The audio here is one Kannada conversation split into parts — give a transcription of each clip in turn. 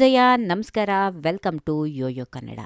ಜಯ ನಮಸ್ಕಾರ. Welcome to YoYo Kannada.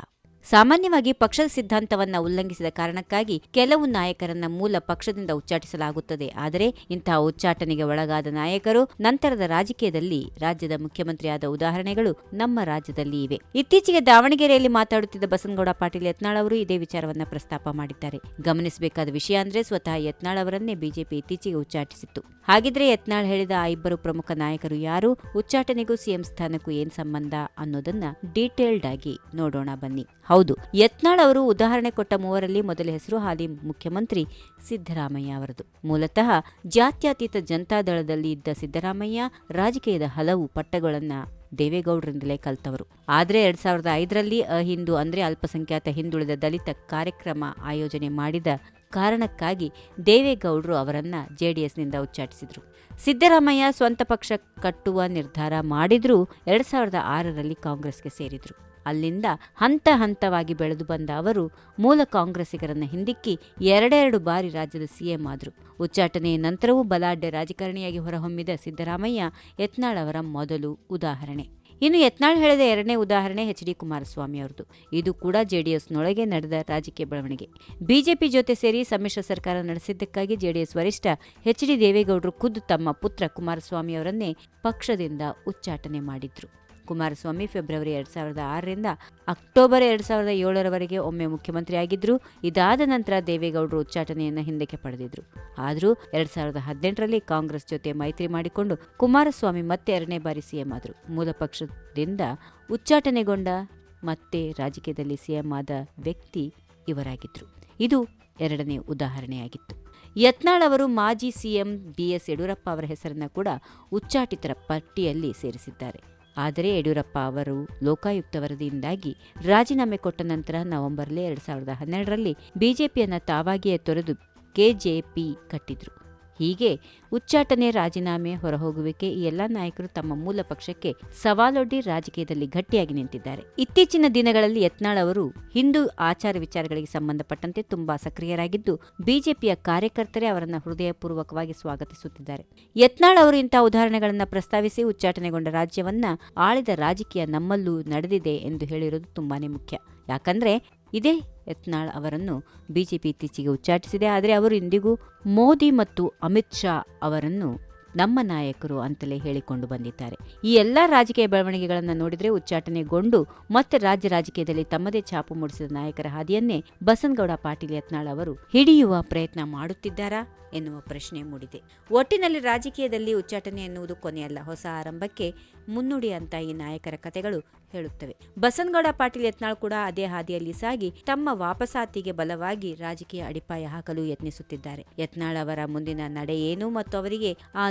ಸಾಮಾನ್ಯವಾಗಿ ಪಕ್ಷದ ಸಿದ್ಧಾಂತವನ್ನ ಉಲ್ಲಂಘಿಸಿದ ಕಾರಣಕ್ಕಾಗಿ ಕೆಲವು ನಾಯಕರನ್ನ ಮೂಲ ಪಕ್ಷದಿಂದ ಉಚ್ಚಾಟಿಸಲಾಗುತ್ತದೆ. ಆದರೆ ಇಂತಹ ಉಚ್ಚಾಟನೆಗೆ ಒಳಗಾದ ನಾಯಕರು ನಂತರದ ರಾಜಕೀಯದಲ್ಲಿ ರಾಜ್ಯದ ಮುಖ್ಯಮಂತ್ರಿಯಾದ ಉದಾಹರಣೆಗಳು ನಮ್ಮ ರಾಜ್ಯದಲ್ಲಿ ಇವೆ. ಇತ್ತೀಚೆಗೆ ದಾವಣಗೆರೆಯಲ್ಲಿ ಮಾತಾಡುತ್ತಿದ್ದ ಬಸನಗೌಡ ಪಾಟೀಲ್ ಯತ್ನಾಳ್ ಅವರು ಇದೇ ವಿಚಾರವನ್ನ ಪ್ರಸ್ತಾಪ ಮಾಡಿದ್ದಾರೆ. ಗಮನಿಸಬೇಕಾದ ವಿಷಯ ಅಂದ್ರೆ ಸ್ವತಃ ಯತ್ನಾಳ್ ಅವರನ್ನೇ ಬಿಜೆಪಿ ಇತ್ತೀಚೆಗೆ ಉಚ್ಚಾಟಿಸಿತ್ತು. ಹಾಗಿದ್ರೆ ಯತ್ನಾಳ್ ಹೇಳಿದ ಆ ಇಬ್ಬರು ಪ್ರಮುಖ ನಾಯಕರು ಯಾರು? ಉಚ್ಚಾಟನೆಗೂ ಸಿಎಂ ಸ್ಥಾನಕ್ಕೂ ಏನ್ ಸಂಬಂಧ ಅನ್ನೋದನ್ನ ಡೀಟೇಲ್ಡ್ ಆಗಿ ನೋಡೋಣ ಬನ್ನಿ. ಹೌದು, ಯತ್ನಾಳ್ ಅವರು ಉದಾಹರಣೆ ಕೊಟ್ಟ ಮೂವರಲ್ಲಿ ಮೊದಲ ಹೆಸರು ಹಾಲಿ ಮುಖ್ಯಮಂತ್ರಿ ಸಿದ್ದರಾಮಯ್ಯ ಅವರದು. ಮೂಲತಃ ಜಾತ್ಯತೀತ ಜನತಾದಳದಲ್ಲಿ ಇದ್ದ ಸಿದ್ದರಾಮಯ್ಯ ರಾಜಕೀಯದ ಹಲವು ಪಟ್ಟಗಳನ್ನ ದೇವೇಗೌಡರಿಂದಲೇ ಕಲ್ತವರು. ಆದರೆ ಎರಡ್ ಸಾವಿರದ ಐದರಲ್ಲಿ ಅಹಿಂದು ಅಂದರೆ ಅಲ್ಪಸಂಖ್ಯಾತ ಹಿಂದುಳಿದ ದಲಿತ ಕಾರ್ಯಕ್ರಮ ಆಯೋಜನೆ ಮಾಡಿದ ಕಾರಣಕ್ಕಾಗಿ ದೇವೇಗೌಡರು ಅವರನ್ನ ಜೆಡಿಎಸ್ನಿಂದ ಉಚ್ಚಾಟಿಸಿದ್ರು. ಸಿದ್ದರಾಮಯ್ಯ ಸ್ವಂತ ಪಕ್ಷ ಕಟ್ಟುವ ನಿರ್ಧಾರ ಮಾಡಿದ್ರೂ ಎರಡ್ ಸಾವಿರದ ಆರರಲ್ಲಿ ಕಾಂಗ್ರೆಸ್ಗೆ ಸೇರಿದ್ರು. ಅಲ್ಲಿಂದ ಹಂತ ಹಂತವಾಗಿ ಬೆಳೆದು ಬಂದ ಅವರು ಮೂಲ ಕಾಂಗ್ರೆಸ್ಸಿಗರನ್ನು ಹಿಂದಿಕ್ಕಿ ಎರಡೆರಡು ಬಾರಿ ರಾಜ್ಯದ ಸಿಎಂ ಆದರು. ಉಚ್ಚಾಟನೆಯ ನಂತರವೂ ಬಲಾಢ್ಯ ರಾಜಕಾರಣಿಯಾಗಿ ಹೊರಹೊಮ್ಮಿದ ಸಿದ್ದರಾಮಯ್ಯ ಯತ್ನಾಳ್ ಅವರ ಮೊದಲು ಉದಾಹರಣೆ. ಇನ್ನು ಯತ್ನಾಳ್ ಹೇಳಿದ ಎರಡನೇ ಉದಾಹರಣೆ ಎಚ್ ಡಿ ಕುಮಾರಸ್ವಾಮಿ ಅವರದು ಇದು ಕೂಡ ಜೆಡಿಎಸ್ನೊಳಗೆ ನಡೆದ ರಾಜಕೀಯ ಬೆಳವಣಿಗೆ. ಬಿಜೆಪಿ ಜೊತೆ ಸೇರಿ ಸಮ್ಮಿಶ್ರ ಸರ್ಕಾರ ನಡೆಸಿದ್ದಕ್ಕಾಗಿ ಜೆಡಿಎಸ್ ವರಿಷ್ಠ ಎಚ್ ಡಿ ದೇವೇಗೌಡರು ಖುದ್ದು ತಮ್ಮ ಪುತ್ರ ಕುಮಾರಸ್ವಾಮಿ ಅವರನ್ನೇ ಪಕ್ಷದಿಂದ ಉಚ್ಚಾಟನೆ ಮಾಡಿದ್ರು. ಕುಮಾರಸ್ವಾಮಿ ಫೆಬ್ರವರಿ ಎರಡ್ ಸಾವಿರದ ಆರರಿಂದ ಅಕ್ಟೋಬರ್ ಎರಡ್ ಸಾವಿರದ ಏಳರವರೆಗೆ ಒಮ್ಮೆ ಮುಖ್ಯಮಂತ್ರಿಯಾಗಿದ್ದರು ಇದಾದ ನಂತರ ದೇವೇಗೌಡರು ಉಚ್ಚಾಟನೆಯನ್ನು ಹಿಂದಕ್ಕೆ ಪಡೆದಿದ್ರು. ಆದರೂ ಎರಡ್ ಸಾವಿರದ ಹದಿನೆಂಟರಲ್ಲಿ ಕಾಂಗ್ರೆಸ್ ಜೊತೆ ಮೈತ್ರಿ ಮಾಡಿಕೊಂಡು ಕುಮಾರಸ್ವಾಮಿ ಮತ್ತೆ ಎರಡನೇ ಬಾರಿ ಸಿಎಂ ಆದರು. ಮೂಲ ಪಕ್ಷದಿಂದ ಉಚ್ಚಾಟನೆಗೊಂಡ ಮತ್ತೆ ರಾಜಕೀಯದಲ್ಲಿ ಸಿಎಂ ಆದ ವ್ಯಕ್ತಿ ಇವರಾಗಿದ್ರು. ಇದು ಎರಡನೇ ಉದಾಹರಣೆಯಾಗಿತ್ತು. ಯತ್ನಾಳ್ ಅವರು ಮಾಜಿ ಸಿಎಂ ಬಿಎಸ್ ಯಡಿಯೂರಪ್ಪ ಅವರ ಹೆಸರನ್ನ ಕೂಡ ಉಚ್ಚಾಟಿತರ ಪಟ್ಟಿಯಲ್ಲಿ ಸೇರಿಸಿದ್ದಾರೆ. ಆದರೆ ಯಡಿಯೂರಪ್ಪ ಅವರು ಲೋಕಾಯುಕ್ತ ವರದಿಯಿಂದಾಗಿ ರಾಜೀನಾಮೆ ಕೊಟ್ಟ ನಂತರ ನವೆಂಬರ್ಲಿ ಎರಡ್ ಸಾವಿರದ ಹನ್ನೆರಡರಲ್ಲಿ ಬಿಜೆಪಿಯನ್ನು ತಾವಾಗಿಯೇ ತೊರೆದು ಕೆಜೆಪಿ ಕಟ್ಟಿದ್ರು. ಹೀಗೆ ಉಚ್ಚಾಟನೆ ರಾಜೀನಾಮೆ ಹೊರಹೋಗುವಿಕೆ ಈ ಎಲ್ಲ ನಾಯಕರು ತಮ್ಮ ಮೂಲ ಪಕ್ಷಕ್ಕೆ ಸವಾಲೊಡ್ಡಿ ರಾಜಕೀಯದಲ್ಲಿ ಗಟ್ಟಿಯಾಗಿ ನಿಂತಿದ್ದಾರೆ. ಇತ್ತೀಚಿನ ದಿನಗಳಲ್ಲಿ ಯತ್ನಾಳ್ ಅವರು ಹಿಂದೂ ಆಚಾರ ವಿಚಾರಗಳಿಗೆ ಸಂಬಂಧಪಟ್ಟಂತೆ ತುಂಬಾ ಸಕ್ರಿಯರಾಗಿದ್ದು, ಬಿಜೆಪಿಯ ಕಾರ್ಯಕರ್ತರೇ ಅವರನ್ನ ಹೃದಯಪೂರ್ವಕವಾಗಿ ಸ್ವಾಗತಿಸುತ್ತಿದ್ದಾರೆ. ಯತ್ನಾಳ್ ಅವರು ಇಂತಹ ಉದಾಹರಣೆಗಳನ್ನು ಪ್ರಸ್ತಾವಿಸಿ ಉಚ್ಚಾಟನೆಗೊಂಡ ರಾಜ್ಯವನ್ನ ಆಳಿದ ರಾಜಕೀಯ ನಮ್ಮಲ್ಲೂ ನಡೆದಿದೆ ಎಂದು ಹೇಳಿರುವುದು ತುಂಬಾನೇ ಮುಖ್ಯ. ಯಾಕಂದ್ರೆ ಇದೇ ಯತ್ನಾಳ್ ಅವರನ್ನು ಬಿಜೆಪಿ ಇತ್ತೀಚೆಗೆ ಉಚ್ಚಾಟಿಸಿದೆ. ಆದರೆ ಅವರು ಇಂದಿಗೂ ಮೋದಿ ಮತ್ತು ಅಮಿತ್ ಶಾ ಅವರನ್ನು ನಮ್ಮ ನಾಯಕರು ಅಂತಲೇ ಹೇಳಿಕೊಂಡು ಬಂದಿದ್ದಾರೆ. ಈ ಎಲ್ಲ ರಾಜಕೀಯ ಬೆಳವಣಿಗೆಗಳನ್ನು ನೋಡಿದರೆ ಉಚ್ಚಾಟನೆಗೊಂಡು ಮತ್ತೆ ರಾಜ್ಯ ರಾಜಕೀಯದಲ್ಲಿ ತಮ್ಮದೇ ಛಾಪು ಮೂಡಿಸಿದ ನಾಯಕರ ಹಾದಿಯನ್ನೇ ಬಸನಗೌಡ ಪಾಟೀಲ್ ಯತ್ನಾಳ್ ಅವರು ಹಿಡಿಯುವ ಪ್ರಯತ್ನ ಮಾಡುತ್ತಿದ್ದಾರಾ ಎನ್ನುವ ಪ್ರಶ್ನೆ ಮೂಡಿದೆ. ಒಟ್ಟಿನಲ್ಲಿ ರಾಜಕೀಯದಲ್ಲಿ ಉಚ್ಚಾಟನೆ ಎನ್ನುವುದು ಕೊನೆಯಲ್ಲ, ಹೊಸ ಆರಂಭಕ್ಕೆ ಮುನ್ನುಡಿ ಅಂತ ಈ ನಾಯಕರ ಕಥೆಗಳು ಹೇಳುತ್ತವೆ. ಬಸನಗೌಡ ಪಾಟೀಲ್ ಯತ್ನಾಳ್ ಕೂಡ ಅದೇ ಹಾದಿಯಲ್ಲಿ ಸಾಗಿ ತಮ್ಮ ವಾಪಸಾತಿಗೆ ಬಲವಾಗಿ ರಾಜಕೀಯ ಅಡಿಪಾಯ ಹಾಕಲು ಯತ್ನಿಸುತ್ತಿದ್ದಾರೆ. ಯತ್ನಾಳ್ ಅವರ ಮುಂದಿನ ನಡೆ ಏನು ಮತ್ತು ಅವರಿಗೆ ಆ